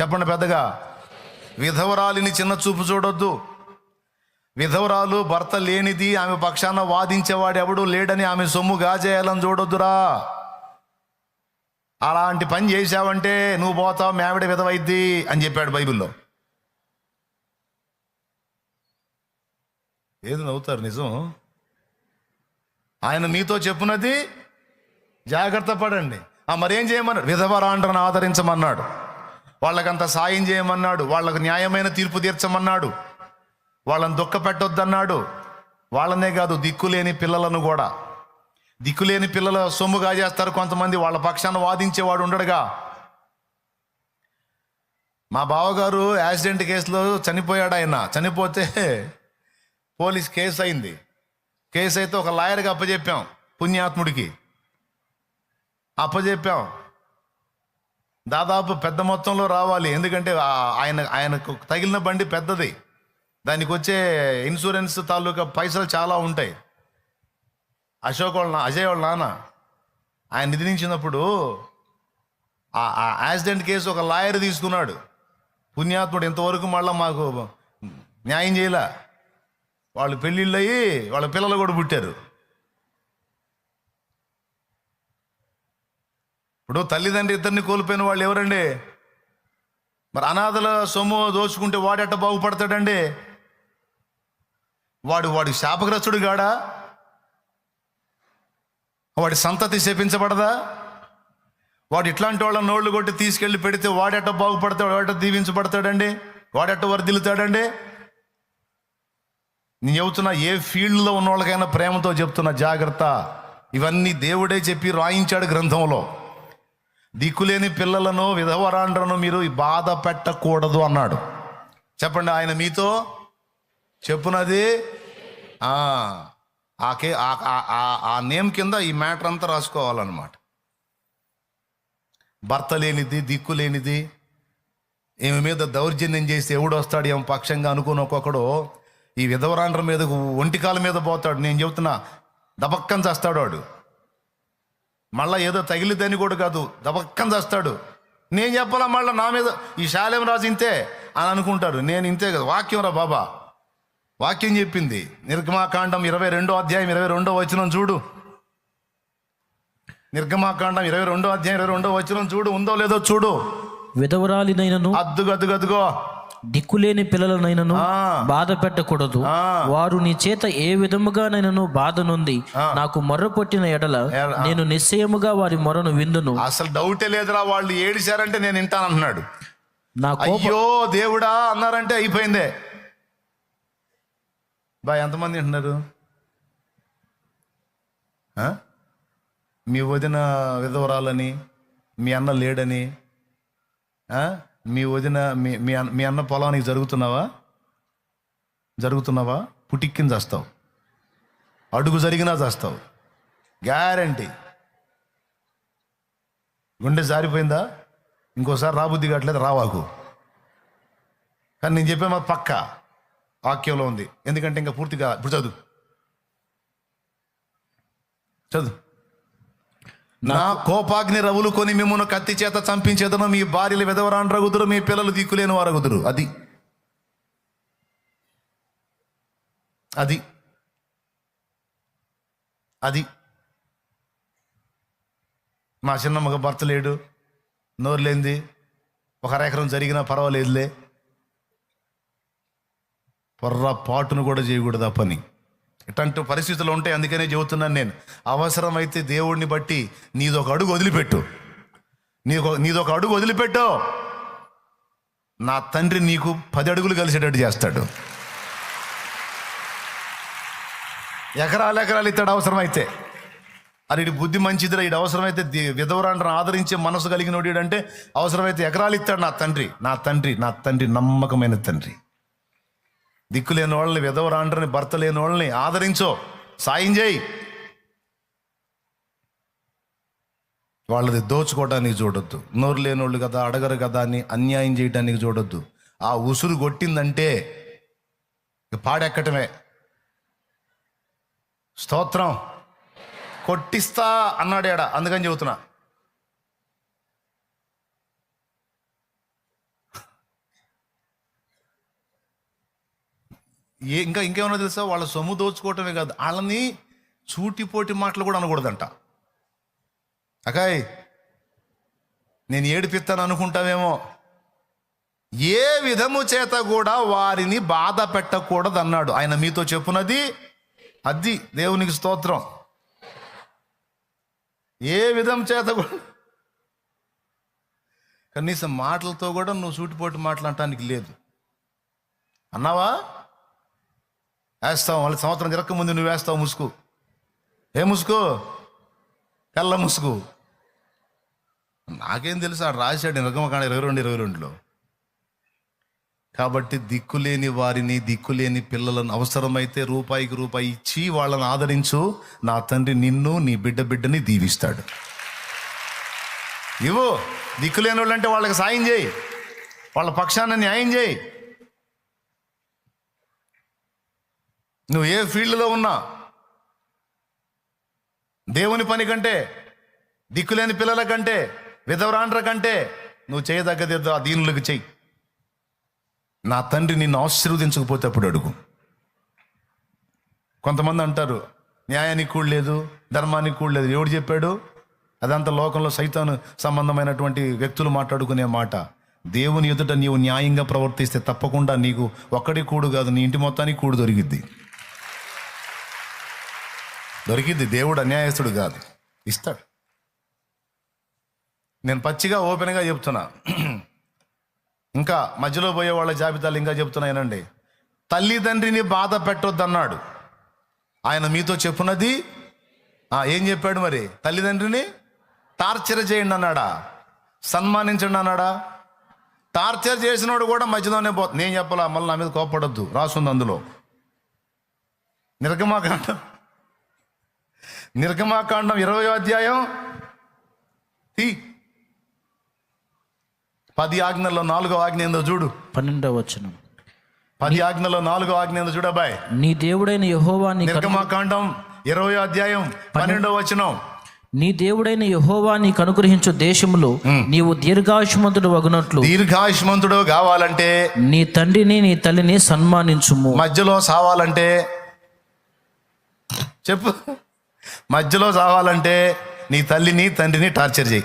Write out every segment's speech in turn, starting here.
చెప్పండి పెద్దగా. విధవరాలిని చిన్న చూపు చూడొద్దు. విధవరాలు భర్త లేనిది ఆమె పక్షాన వాదించేవాడు ఎవడు లేడని ఆమె సొమ్ము గాజేయాలని చూడొద్దురా. అలాంటి పని చేశావంటే నువ్వు పోతావు మేవిడ విధవైద్ది అని చెప్పాడు బైబిల్లో. ఏది నవ్వుతారు నిజం? ఆయన మీతో చెప్పున్నది జాగ్రత్త పడండి. ఆ మరేం చేయమన్నాడు విధవరాండ్రను ఆదరించమన్నాడు. వాళ్ళకంత సాయం చేయమన్నాడు వాళ్ళకు న్యాయమైన తీర్పు తీర్చమన్నాడు వాళ్ళని దుఃఖ పెట్టొద్దన్నాడు. వాళ్ళనే కాదు దిక్కులేని పిల్లలను కూడా. దిక్కులేని పిల్లల సొమ్ము కాజేస్తారు కొంతమంది వాళ్ళ పక్షాన వాదించేవాడు ఉండడుగా. మా బావగారు యాక్సిడెంట్ కేసులో చనిపోయాడు ఆయన. చనిపోతే పోలీస్ కేసు అయింది. కేసు అయితే ఒక లాయర్కి అప్పచెప్పాం పుణ్యాత్ముడికి. అప్పచెప్పాం దాదాపు పెద్ద మొత్తంలో రావాలి. ఎందుకంటే ఆయన ఆయనకు తగిలిన బండి పెద్దది. దానికి వచ్చే ఇన్సూరెన్స్ తాలూకా పైసలు చాలా ఉంటాయి. అశోక్ వాళ్ళ అజయ్ వాళ్ళ నాన్న ఆయన నిధించినప్పుడు ఆ ఆ యాక్సిడెంట్ కేసు ఒక లాయర్ తీసుకున్నాడు. పుణ్యాత్ముడు ఇంతవరకు మళ్ళీ మాకు న్యాయం చేయలే. వాళ్ళు పెళ్ళిళ్ళు అయ్యి వాళ్ళ పిల్లలు కూడా పుట్టారు. ఇప్పుడు తల్లిదండ్రి ఇద్దరిని కోల్పోయిన వాళ్ళు ఎవరండి? మరి అనాథల సొమ్ము దోచుకుంటే వాడెట్ట బాగుపడతాడండి? వాడు వాడి శాపగ్రస్తుడు గాడా వాడి సంతతి శపించబడదా? వాడు ఇట్లాంటి వాళ్ళ నోళ్ళు కొట్టి తీసుకెళ్ళి పెడితే వాడెట్ట బాగుపడతాడు? వాడెట్ట దీవించబడతాడండి? వాడెట్ట వర్దిల్లుతాడండి నేను చెబుతున్నా ఏ ఫీల్డ్లో ఉన్న వాళ్ళకైనా ప్రేమతో చెప్తున్నా జాగ్రత్త. ఇవన్నీ దేవుడే చెప్పి రాయించాడు గ్రంథంలో. దిక్కులేని పిల్లలను విధవరాండ్రను మీరు బాధ పెట్టకూడదు అన్నాడు. చెప్పండి ఆయన మీతో చెప్పునది? ఆ, ఆ ఆ నేమ్ కింద ఈ మ్యాటర్ అంతా రాసుకోవాలన్నమాట. భర్త లేనిది దిక్కు లేనిది ఈమె మీద దౌర్జన్యం చేసి ఎవడు వస్తాడు ఏం పక్షంగా అనుకుని ఒక్కొక్కడు ఈ విధవరాండ్ర మీద ఒంటికాల మీద పోతాడు. నేను చెబుతున్నా దబక్కని చేస్తాడు వాడు. మళ్ళా ఏదో తగిలిద్దని కూడా కాదు దబక్కని చేస్తాడు నేను చెప్పాలా మళ్ళీ నా మీద? ఈ శాలేం రాజు ఇంతే అని అనుకుంటారు నేను ఇంతే కదా. వాక్యం రా బాబా. వాక్యం చెప్పింది. నిర్గమాకాండం ఇరవై రెండో అధ్యాయం ఇరవై రెండో వచనం చూడు. నిర్గమాకాండం ఇరవై రెండో అధ్యాయం ఇరవై రెండో వచనం చూడు. ఉందో లేదో చూడు. విధవరాలినైనను అద్దుగో దిక్కులేని పిల్లలనైనను. బాధ పెట్టకూడదు. వారు నీ చేత ఏ విధముగానైనను బాధ నొంది నాకు మొర్ర పొట్టిన ఎడల. నేను నిశ్చయముగా వారి మొరను విందును అసలు డౌటే లేదురా వాళ్ళు ఏడిశారంటే నేను వింటానంటున్నాడు కోప అయ్యో దేవుడా అన్నారంటే అయిపోయిందే బా ఎంతమంది వింటున్నారు? మీ వదిన విధవరాలని మీ అన్న లేడని? మీ వదిన మీ మీ అన్న పొలానికి జరుగుతున్నావా? జరుగుతున్నావా? పుటిక్కిని చేస్తావు అడుగు జరిగినా చేస్తావు గ్యారంటీ గుండె జారిపోయిందా? ఇంకోసారి రాబుద్ది కావట్లేదు రావాకు కానీ నేను చెప్పే మా పక్క. వాక్యంలో ఉంది. ఎందుకంటే ఇంకా పూర్తిగా ఇప్పుడు చదువు. చదువు. నా కోపాగ్ని రవులు కొని మిమ్మల్ని కత్తి చేత చంపించేదను మీ భార్యలు విధవరాని రగుదురు మీ పిల్లలు దిక్కులేని వారగుదురు. అది. అది. అది. మా చిన్నమ్మకి భర్త లేడు. నోరు లేనిది ఒక అరెకరం జరిగినా పర్వాలేదులే. పొర్రపాటును కూడా చేయకూడదు ఆ పని. ఇట్లాంటి పరిస్థితులు ఉంటాయి అందుకనే చెబుతున్నాను నేను. అవసరమైతే దేవుడిని బట్టి నీదొక అడుగు వదిలిపెట్టు. నీకు నీదొక అడుగు వదిలిపెట్టు. నా తండ్రి నీకు పది అడుగులు కలిసేటట్టు చేస్తాడు. ఎకరాలు ఎకరాలు ఇస్తాడు అవసరమైతే. అరే ఇటు బుద్ధి మంచిదిరా ఇటు అవసరమైతే విధవరాండ్రను ఆదరించే మనసు కలిగినోడు అంటే అవసరమైతే ఎకరాలు ఇస్తాడు నా తండ్రి. నా తండ్రి నా తండ్రి నమ్మకమైన తండ్రి. దిక్కు లేని వాళ్ళని విధవరాండ్రని భర్త లేని వాళ్ళని ఆదరించో. సాయం చేయి. వాళ్ళది దోచుకోవడానికి చూడొద్దు. నోరు లేని వాళ్ళు కదా అడగరు కదా అని అన్యాయం చేయడానికి చూడొద్దు. ఆ ఉసురు కొట్టిందంటే పాడెక్కటమే. స్తోత్రం. కొట్టిస్తా అన్నాడేడా. అందుకని చెబుతున్నా. ఏ ఇంకా ఇంకేమన్నా తెలుసా? వాళ్ళ సొమ్ము దోచుకోవటమే కాదు. వాళ్ళని చూటిపోటి మాటలు కూడా అనకూడదంట. అకాయ్ నేను ఏడిపిస్తాను అనుకుంటామేమో ఏ విధము చేత కూడా వారిని బాధ పెట్టకూడదు అన్నాడు ఆయన మీతో చెప్పునది అది. దేవునికి స్తోత్రం. ఏ విధం చేత కూడా కనీసం మాటలతో కూడా నువ్వు సూటిపోటి మాట్లాడటానికి లేదు. అన్నావా? వేస్తావు మళ్ళీ సంవత్సరం జరగక ముందు నువ్వు వేస్తావు ముసుగు. ఏ ముసుగు? కళ్ళ ముసుగు. నాకేం తెలుసు ఆడు రాశాడు నిర్గమకాండ ఇరవై రెండు ఇరవై రెండులో. కాబట్టి దిక్కులేని వారిని దిక్కులేని పిల్లలను అవసరమైతే రూపాయికి రూపాయి ఇచ్చి వాళ్ళని ఆదరించు. నా తండ్రి నిన్ను నీ బిడ్డ బిడ్డని దీవిస్తాడు. ఇవ్వు. దిక్కులేని వాళ్ళంటే వాళ్ళకి సాయం చేయి. వాళ్ళ పక్షాన న్యాయం చేయి. నువ్వు ఏ ఫీల్డ్లో ఉన్నా దేవుని పని కంటే దిక్కులేని పిల్లల కంటే విధవరాండ్ర కంటే నువ్వు చేయదగ్గది ఆ దీనులకు చెయ్యి. నా తండ్రి నిన్ను ఆశీర్వదించకపోతే అప్పుడు అడుగు. కొంతమంది అంటారు న్యాయానికి కూడా లేదు ధర్మానికి కూడా లేదు. ఎవడు చెప్పాడు? అదంతా లోకంలో సైతాను సంబంధమైనటువంటి వ్యక్తులు మాట్లాడుకునే మాట. దేవుని ఎదుట నీవు న్యాయంగా ప్రవర్తిస్తే తప్పకుండా నీకు ఒక్కడి కూడు కాదు నీ ఇంటి మొత్తానికి కూడు దొరికిద్ది. దొరికిద్ది దేవుడు అన్యాయస్తుడు కాదు. ఇస్తాడు. నేను పచ్చిగా ఓపెన్గా చెప్తున్నా. ఇంకా మధ్యలో పోయే వాళ్ళ జాబితాలు ఇంకా చెప్తున్నాయనండి. తల్లిదండ్రిని బాధ పెట్టొద్దన్నాడు. ఆయన మీతో చెప్పున్నది ఏం చెప్పాడు మరి? తల్లిదండ్రిని టార్చర్ చేయండి అన్నాడా? సన్మానించండి అన్నాడా? టార్చర్ చేసినోడు కూడా మధ్యలోనే పోతుంది నేను చెప్పాలా? మళ్ళీ నా మీద కోపడద్దు రాసుంది అందులో. నిర్గమాకాండం. నిర్గమాకాండం ఇరవై అధ్యాయం. తీ. పది ఆజ్ఞల్లో నాలుగో ఆజ్ఞ ఏందో చూడు. పన్నెండవ వచనం. పది ఆజ్ఞలో నాలుగో ఆజ్ఞ ఏందో చూడు అబ్బాయి. నీ దేవుడైన యహోవా నిర్గమాకాండం ఇరవై అధ్యాయం పన్నెండో వచనం. నీ దేవుడైన యహోవా నీకు అనుగ్రహించు దేశములో నీవు దీర్ఘాయుష్మంతుడు వగునట్లు. దీర్ఘాయుష్మంతుడు కావాలంటే నీ తండ్రిని నీ తల్లిని సన్మానించుము. మధ్యలో సావాలంటే చెప్పు. మధ్యలో చావాలంటే నీ తల్లిని తండ్రిని టార్చర్ చేయి.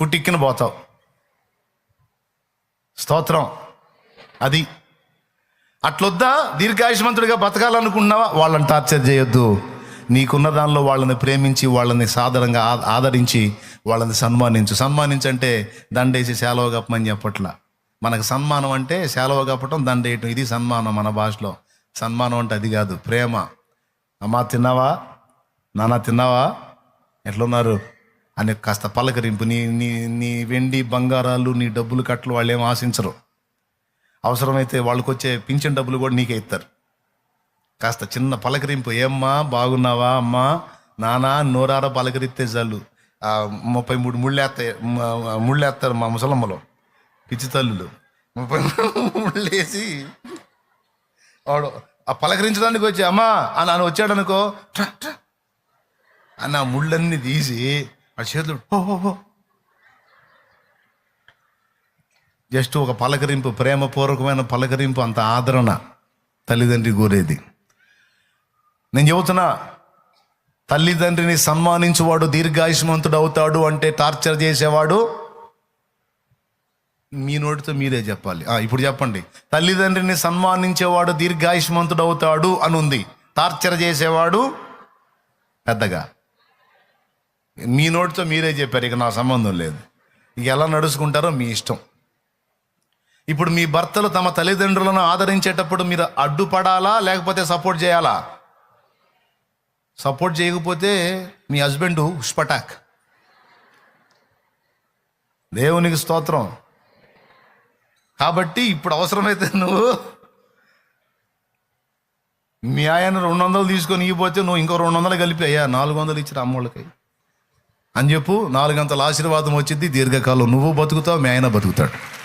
పుట్టిక్కిన పోతావు. స్తోత్రం. అది. అట్లొద్దా? దీర్ఘాయుష్మంతుడిగా బతకాలనుకున్నావా? వాళ్ళని టార్చర్ చేయొద్దు. నీకున్న దానిలో వాళ్ళని ప్రేమించి వాళ్ళని సాధారణంగా ఆ- ఆదరించి వాళ్ళని సన్మానించు. సన్మానించంటే దండేసి సేలవ కప్పమని చెప్పట్లా. మనకు సన్మానం అంటే సేలవ కప్పటం దండేయటం. ఇది సన్మానం మన భాషలో. సన్మానం అంటే అది కాదు. ప్రేమ. అమ్మా తిన్నావా? నాన్న తిన్నావా? ఎట్లున్నారు? అని కాస్త పలకరింపు నీ నీ నీ వెండి బంగారాలు నీ డబ్బులు కట్టలు వాళ్ళు ఏం ఆశించరు. అవసరమైతే వాళ్ళకి వచ్చే పింఛన్ డబ్బులు కూడా నీకే ఇస్తారు కాస్త చిన్న పలకరింపు ఏమ్మా బాగున్నావా అమ్మా? నానా నోరార పలకరిస్తే చాలు. ముప్పై మూడు ముళ్ళేస్తాయి ముళ్ళేస్తారు మా ముసలమ్మలో పిచ్చి తల్లులు. ముప్పై ముళ్ళేసి వాడు ఆ పలకరించడానికి వచ్చి అమ్మా అని వచ్చాడనుకో ట్రా, ట్రా అని ఆ ముళ్ళన్నీ తీసి ఆ చేతులు జస్ట్ ఒక పలకరింపు ప్రేమపూర్వకమైన పలకరింపు అంత ఆదరణ తల్లిదండ్రి కోరేది. నేను చెబుతున్నా తల్లిదండ్రిని సన్మానించువాడు దీర్ఘాయుష్మంతుడు అవుతాడు అంటే టార్చర్ చేసేవాడు మీ నోటితో మీరే చెప్పాలి. ఆ, ఇప్పుడు చెప్పండి. తల్లిదండ్రిని సన్మానించేవాడు దీర్ఘాయుష్మంతుడు అవుతాడు అని ఉంది టార్చర్ చేసేవాడు పెద్దగా. మీ నోటితో మీరే చెప్పారు ఇక నా సంబంధం లేదు. ఇక ఎలా నడుచుకుంటారో మీ ఇష్టం. ఇప్పుడు మీ భర్తలు తమ తల్లిదండ్రులను ఆదరించేటప్పుడు మీరు అడ్డుపడాలా లేకపోతే సపోర్ట్ చేయాలా? సపోర్ట్ చేయకపోతే మీ హస్బెండ్ ఉష్పటాక్ దేవునికి స్తోత్రం. కాబట్టి ఇప్పుడు అవసరమైతే నువ్వు మీ ఆయన రెండు వందలు తీసుకొని ఇవ్వబోతే నువ్వు ఇంకో రెండు వందలు కలిపి అయ్యా నాలుగు వందలు ఇచ్చిన అమ్మోళ్ళకి. అని చెప్పు నాలుగంతల ఆశీర్వాదం వచ్చింది దీర్ఘకాలం నువ్వు బతుకుతావు మీ ఆయన బతుకుతాడు.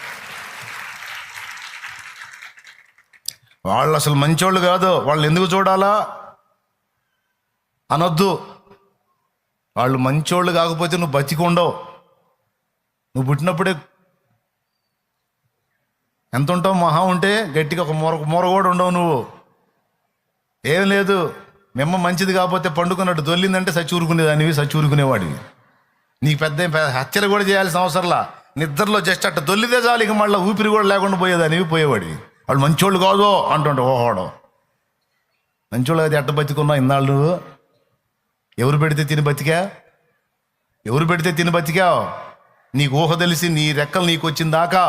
వాళ్ళు అసలు మంచోళ్ళు కాదు. వాళ్ళు ఎందుకు చూడాలా? అనొద్దు. వాళ్ళు మంచోళ్ళు కాకపోతే నువ్వు బతికుండవు నువ్వు పుట్టినప్పుడే ఎంత ఉంటావు? మహా ఉంటే గట్టిగా ఒక మూర మూర కూడా ఉండవు నువ్వు. ఏం లేదు. మిమ్మ మంచిది కాకపోతే పండుకున్నట్టు దొల్లిందంటే సచ్చూరుకునేదానివి సచ్చూరుకునేవాడివి నీకు పెద్ద పెద్ద హత్యలు కూడా చేయాల్సిన అవసరంలా? నిద్రలో జస్ట్ అట్ట దొల్లితే చాలు ఇక మళ్ళీ ఊపిరి కూడా లేకుండా పోయేదానివి పోయేవాడివి. వాళ్ళు మంచోళ్ళు కాదు అంటుంటే ఓహోడో మంచోళ్ళు అది ఎట్ట బతికున్నావు ఇన్నాళ్ళు ఎవరు పెడితే తిని బతికా? ఎవరు పెడితే తిని బతికావు నీకు ఊహ తెలిసి నీ రెక్కలు నీకు వచ్చిన దాకా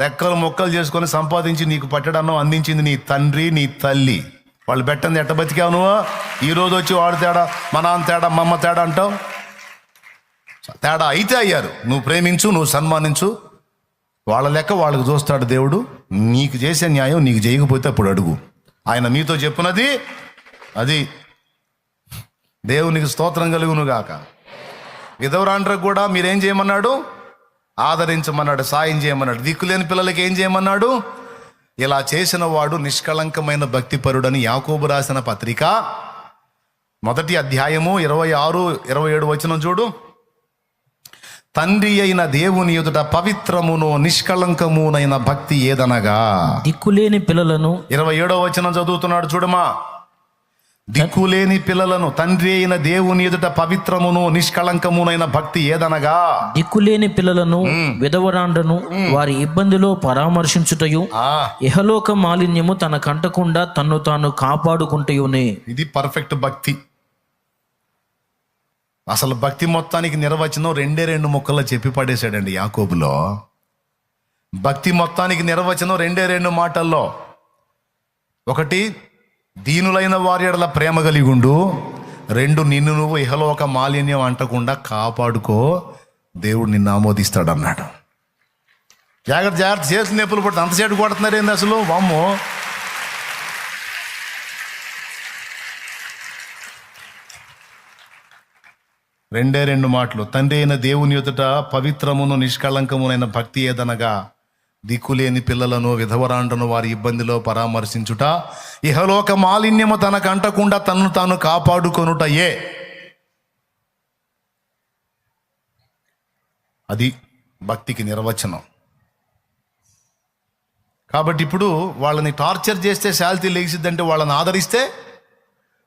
రెక్కలు మొక్కలు చేసుకొని సంపాదించి నీకు పట్టడన్నం అందించింది నీ తండ్రి నీ తల్లి. వాళ్ళు పెట్టంది ఎట్ట బతికావు నువ్వు? ఈ రోజు వచ్చి వాడు తేడా మా నాన్న తేడా మమ్మ తేడా అంటావు? తేడా అయితే అయ్యారు. నువ్వు ప్రేమించు నువ్వు సన్మానించు. వాళ్ళ లెక్క వాళ్ళకి చూస్తాడు దేవుడు. నీకు చేసే న్యాయం నీకు చేయకపోతే అప్పుడు అడుగు. ఆయన మీతో చెప్పినది అది. దేవునికి స్తోత్రం కలుగును గాక. విధవరాండ్రకు కూడా మీరేం చేయమన్నాడు? ఆదరించమన్నాడు సాయం చేయమన్నాడు. దిక్కులేని పిల్లలకి ఏం చేయమన్నాడు? ఇలా చేసిన వాడు నిష్కళంకమైన భక్తిపరుడని యాకోబు రాసిన పత్రిక. మొదటి అధ్యాయము ఇరవై ఆరు ఇరవై ఏడు వచనం చూడు. తండ్రి అయిన దేవుని ఎదుట పవిత్రమును నిష్కళంకమునైన భక్తి ఏదనగా? దిక్కులేని పిల్లలను ఇరవై ఏడో వచనం చదువుతున్నాడు చూడమా? దిక్కులేని పిల్లలను తండ్రి అయిన దేవుని ఎదుట పవిత్రమును నిష్కళంకమునైన భక్తి ఏదనగా? దిక్కులేని పిల్లలను విధవరాండ్రను వారి ఇబ్బందిలో పరామర్శించుటయు ఇహలోక మాలిన్యము తన కంటకుండా తన్ను తాను కాపాడుకుంటయునే. ఇది పర్ఫెక్ట్ భక్తి. అసలు భక్తి మొత్తానికి నిర్వచనం రెండే రెండు ముక్కల్లో చెప్పి పడేశాడండి యాకోబులో. భక్తి మొత్తానికి నిర్వచనం రెండే రెండు మాటల్లో. ఒకటి దీనులైన వారి ఎడల ప్రేమ కలిగుండు. రెండు నిన్ను నువ్వు ఇహలోక మాలిన్యం అంటకుండా కాపాడుకో. దేవుడు నిన్ను ఆమోదిస్తాడు అన్నాడు జాగ్రత్త జాగ్రత్త చేసిన నొప్పులు పడుతుంది అంతసేటు కొడుతున్నారు ఏంది అసలు? వామ్మో. రెండే రెండు మాటలు. తండ్రి అయిన దేవుని ఎదుట పవిత్రమును నిష్కళంకమునైన భక్తి ఏదనగా దిక్కులేని పిల్లలను విధవరాండను వారి ఇబ్బందిలో పరామర్శించుట ఇహలోక మాలిన్యము తనకంటకుండా తనను తాను కాపాడుకొనుటయే. అది భక్తికి నిర్వచనం. కాబట్టి ఇప్పుడు వాళ్ళని టార్చర్ చేస్తే శాలిటీ లేచిద్దంటే వాళ్ళని ఆదరిస్తే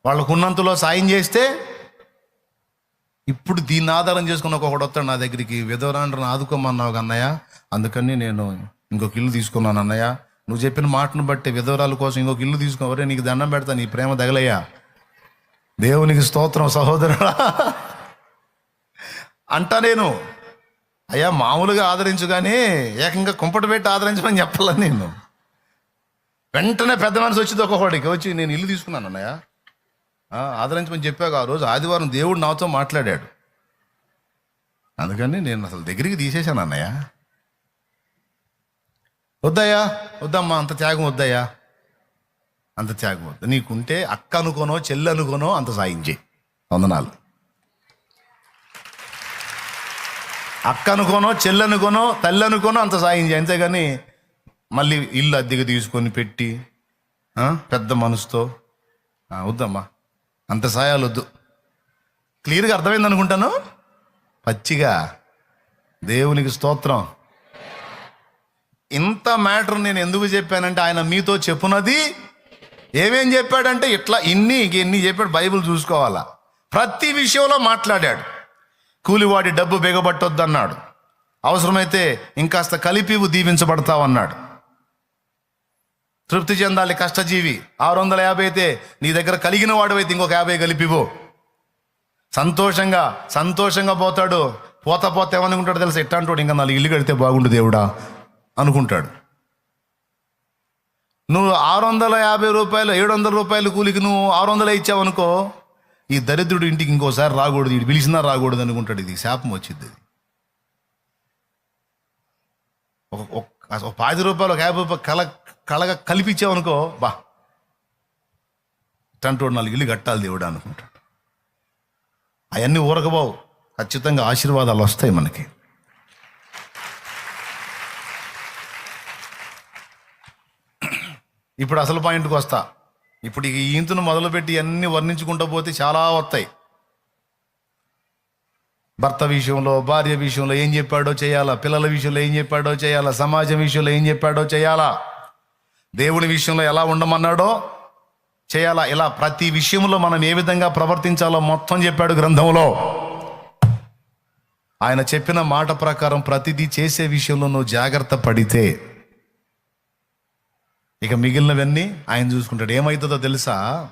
వాళ్ళకున్నంతలో సాయం చేస్తే ఇప్పుడు దీన్ని ఆధారం చేసుకున్న ఒకడు వస్తాడు నా దగ్గరికి విధవరాండ్రను ఆదుకోమన్నావు అన్నయ్య అందుకని నేను ఇంకొక ఇల్లు తీసుకున్నాను అన్నయ్య. నువ్వు చెప్పిన మాటను బట్టి విధవరాల కోసం ఇంకొక ఇల్లు తీసుకోవరే నీకు దండం పెడతా నీ ప్రేమ తగలయ్యా. దేవునికి స్తోత్రం సహోదరుడా. అంటా నేను అయ్యా మామూలుగా ఆదరించు కానీ ఏకంగా కుంపట పెట్టి ఆదరించమని చెప్పాలని నేను. వెంటనే పెద్ద మనిషి వచ్చింది ఒక్కొక్కడికి వచ్చి నేను ఇల్లు తీసుకున్నాను అన్నయ్య. ఆదరించమని చెప్పాక ఆ రోజు ఆదివారం దేవుడు నాతో మాట్లాడాడు. అందుకని నేను అసలు దగ్గరికి తీసేశాను అన్నయ్య. వద్దయ్యా వద్దమ్మా అంత త్యాగం వద్దయ్యా. అంత త్యాగం వద్దు. నీకుంటే అక్క అనుకోనో చెల్లి అనుకోనో అంత సాయం చేయి. వందనాలు. అక్క అనుకోనో చెల్లి అనుకోనో తల్లి అనుకోనో అంత సాయం చేయి. అంతేగాని మళ్ళీ ఇల్లు అద్దెకి తీసుకొని పెట్టి పెద్ద మనసుతో వద్దమ్మా అంత సాయాలు వద్దు. క్లియర్గా అర్థమైంది అనుకుంటాను పచ్చిగా దేవునికి స్తోత్రం. ఇంత మ్యాటర్ నేను ఎందుకు చెప్పానంటే ఆయన మీతో చెప్పున్నది ఏమేం చెప్పాడంటే ఇట్లా ఇన్ని ఇన్ని ఎన్ని చెప్పాడు బైబిల్ చూసుకోవాలా. ప్రతి విషయంలో మాట్లాడాడు. కూలివాడి డబ్బు బిగబట్టొద్దు అన్నాడు అవసరమైతే ఇంకాస్త కలిపివు దీవించబడతావు అన్నాడు తృప్తి చెందాలి కష్టజీవి. ఆరు వందల యాభై అయితే నీ దగ్గర కలిగిన వాడు అయితే ఇంకొక యాభై కలిపివో. సంతోషంగా సంతోషంగా పోతాడు. పోత పోతా ఏమనుకుంటాడు తెలుసా? ఎట్టాంటోడు ఇంకా నాలుగు ఇల్లు కడితే బాగుండు దేవుడా. అనుకుంటాడు. నువ్వు ఆరు వందల యాభై రూపాయలు ఏడు వందల రూపాయలు కూలికి నువ్వు ఆరు వందలు ఇచ్చావనుకో ఈ దరిద్రుడు ఇంటికి ఇంకోసారి రాకూడదు. ఇది పిలిచినా రాకూడదు అనుకుంటాడు. ఇది శాపం వచ్చింది అది ఒక పాతి రూపాయలు ఒక యాభై రూపాయలు కల కలగా కలిపిచ్చావనుకో బా. టంటోడు నాలుగు ఇల్లు కట్టాలి దేవుడు అనుకుంటాడు. అవన్నీ ఊరకబావు ఖచ్చితంగా ఆశీర్వాదాలు వస్తాయి మనకి. ఇప్పుడు అసలు పాయింట్కి వస్తా. ఇప్పుడు ఈ ఈంతును మొదలుపెట్టి అన్ని వర్ణించుకుంటూ పోతే చాలా వస్తాయి. భర్త విషయంలో భార్య విషయంలో ఏం చెప్పాడో చేయాలా? పిల్లల విషయంలో ఏం చెప్పాడో చేయాలా? సమాజం విషయంలో ఏం చెప్పాడో చేయాలా? దేవుని విషయంలో ఎలా ఉండమన్నాడో చేయాలా? ఇలా ప్రతి విషయంలో మనం ఏ విధంగా ప్రవర్తించాలో మొత్తం చెప్పాడు గ్రంథంలో. ఆయన చెప్పిన మాట ప్రకారం ప్రతిదీ చేసే విషయంలో నువ్వు జాగ్రత్త పడితే ఇక మిగిలినవన్నీ ఆయన చూసుకుంటాడు. ఏమవుతుందో తెలుసా?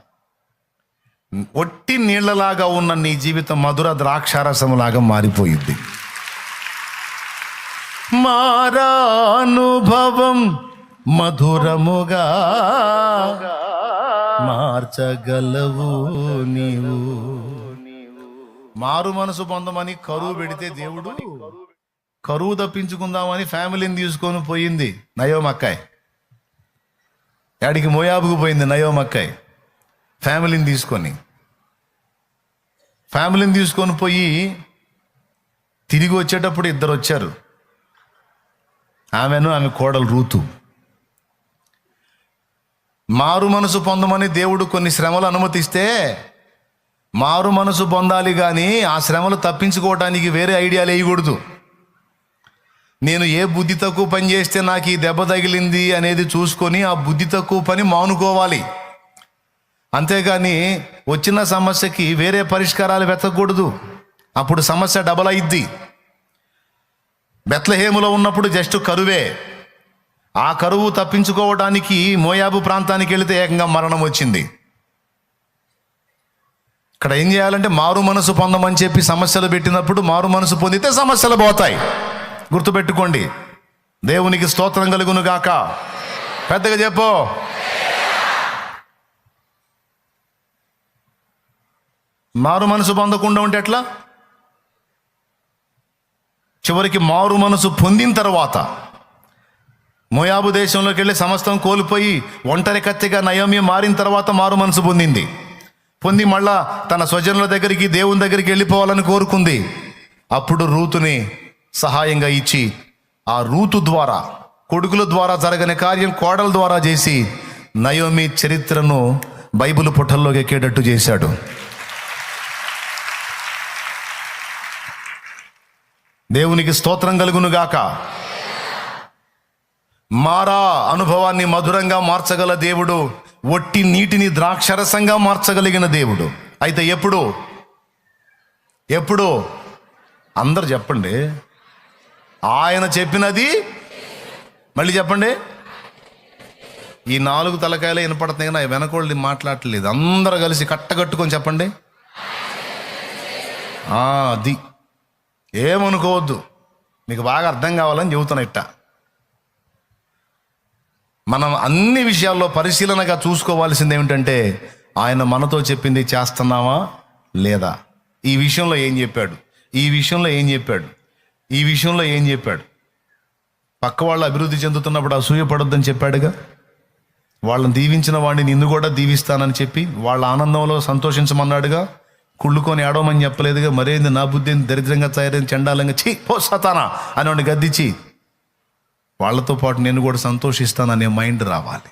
ఒట్టి నీళ్ళలాగా ఉన్న నీ జీవితం మధుర ద్రాక్షారసములాగా మారిపోయింది మారానుభవం మధురముగా మార్చగలవు నీవు. మారు మనసు పొందమని కరువు పెడితే దేవుడు కరువు తప్పించుకుందామని ఫ్యామిలీని తీసుకొని పోయింది నయోమక్కాయ్. యాడికి మోయాబుకు పోయింది నయోమక్కాయ్ ఫ్యామిలీని తీసుకొని. ఫ్యామిలీని తీసుకొని పోయి తిరిగి వచ్చేటప్పుడు ఇద్దరు వచ్చారు. ఆమెను ఆమె కోడలు రూతు. మారు మనసు పొందమని దేవుడు కొన్ని శ్రమలు అనుమతిస్తే మారు మనసు పొందాలి కానీ ఆ శ్రమలు తప్పించుకోవటానికి వేరే ఐడియాలు వేయకూడదు. నేను ఏ బుద్ధి తక్కువ పని చేస్తే నాకు ఈ దెబ్బ తగిలింది అనేది చూసుకొని ఆ బుద్ధి తక్కువ పని మానుకోవాలి. అంతేగాని వచ్చిన సమస్యకి వేరే పరిష్కారాలు వెతకూడదు అప్పుడు సమస్య డబల్ అయిద్ది. బెత్లహేములో ఉన్నప్పుడు జస్ట్ కరువే. ఆ కరువు తప్పించుకోవడానికి మోయాబు ప్రాంతానికి వెళితే ఏకంగా మరణం వచ్చింది. ఇక్కడ ఏం చేయాలంటే మారు మనసు పొందమని చెప్పి సమస్యలు పెట్టినప్పుడు మారు మనసు పొందితే సమస్యలు పోతాయి. గుర్తుపెట్టుకోండి. దేవునికి స్తోత్రం కలుగును గాక. పెద్దగా చెప్పు. మారు మనసు పొందకుండా ఉంటే ఎట్లా? చివరికి మారు మనసు పొందిన తర్వాత మోయాబు దేశంలోకి వెళ్ళి సమస్తం కోల్పోయి ఒంటరి కత్తిగా నయోమి మారిన తర్వాత మారు మనసు పొందింది. పొంది మళ్ళా తన స్వజనుల దగ్గరికి దేవుని దగ్గరికి వెళ్ళిపోవాలని కోరుకుంది. అప్పుడు రూతుని సహాయంగా ఇచ్చి ఆ రూతు ద్వారా కొడుకుల ద్వారా జరగని కార్యం కోడల ద్వారా చేసి నయోమి చరిత్రను బైబిల్ పుటల్లోకి ఎక్కేటట్టు చేశాడు. దేవునికి స్తోత్రం కలుగునుగాక మారా అనుభవాన్ని మధురంగా మార్చగల దేవుడు ఒట్టి నీటిని ద్రాక్షరసంగా మార్చగలిగిన దేవుడు. అయితే ఎప్పుడు? ఎప్పుడు? అందరు చెప్పండి. ఆయన చెప్పినది మళ్ళీ చెప్పండి. ఈ నాలుగు తలకాయలే వినపడుతున్నాయి కానీ వెనకోళ్ళు మాట్లాడలేదు అందరూ కలిసి కట్టగట్టుకొని చెప్పండి. అది. ఏమనుకోవద్దు. మీకు బాగా అర్థం కావాలని చెబుతున్నా ఇట్ట. మనం అన్ని విషయాల్లో పరిశీలనగా చూసుకోవాల్సింది ఏమిటంటే ఆయన మనతో చెప్పింది చేస్తున్నావా లేదా? ఈ విషయంలో ఏం చెప్పాడు? ఈ విషయంలో ఏం చెప్పాడు? ఈ విషయంలో ఏం చెప్పాడు? పక్క వాళ్ళు అభివృద్ధి చెందుతున్నప్పుడు అసూయపడొద్దని చెప్పాడుగా? వాళ్ళని దీవించిన వాడిని నిన్ను కూడా దీవిస్తానని చెప్పి వాళ్ళ ఆనందంలో సంతోషించమన్నాడుగా? కుళ్ళుకొని ఆడవమని చెప్పలేదుగా? మరేంది నా బుద్ధిని దరిద్రంగా తయారైంది చండాలంగా? చీ పో సతానా! అని వాడిని గద్దించి వాళ్ళతో పాటు నేను కూడా సంతోషిస్తాననే మైండ్ రావాలి.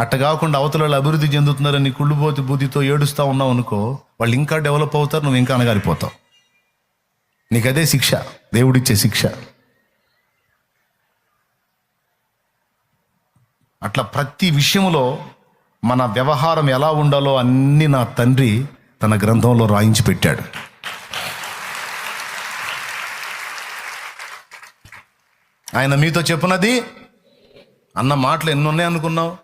అట్ట కాకుండా అవతల వాళ్ళు అభివృద్ధి చెందుతున్నారని కుళ్ళుపోతి బుద్ధితో ఏడుస్తూ ఉన్నావు అనుకో వాళ్ళు ఇంకా డెవలప్ అవుతారు నువ్వు ఇంకా అనగారిపోతావు నీకు అదే శిక్ష దేవుడిచ్చే శిక్ష. అట్లా ప్రతి విషయంలో మన వ్యవహారం ఎలా ఉండాలో అన్ని నా తండ్రి తన గ్రంథంలో రాయించి పెట్టాడు. ఆయన మీతో చెప్పినది అన్న మాటలు ఎన్ని ఉన్నాయి అనుకున్నావు?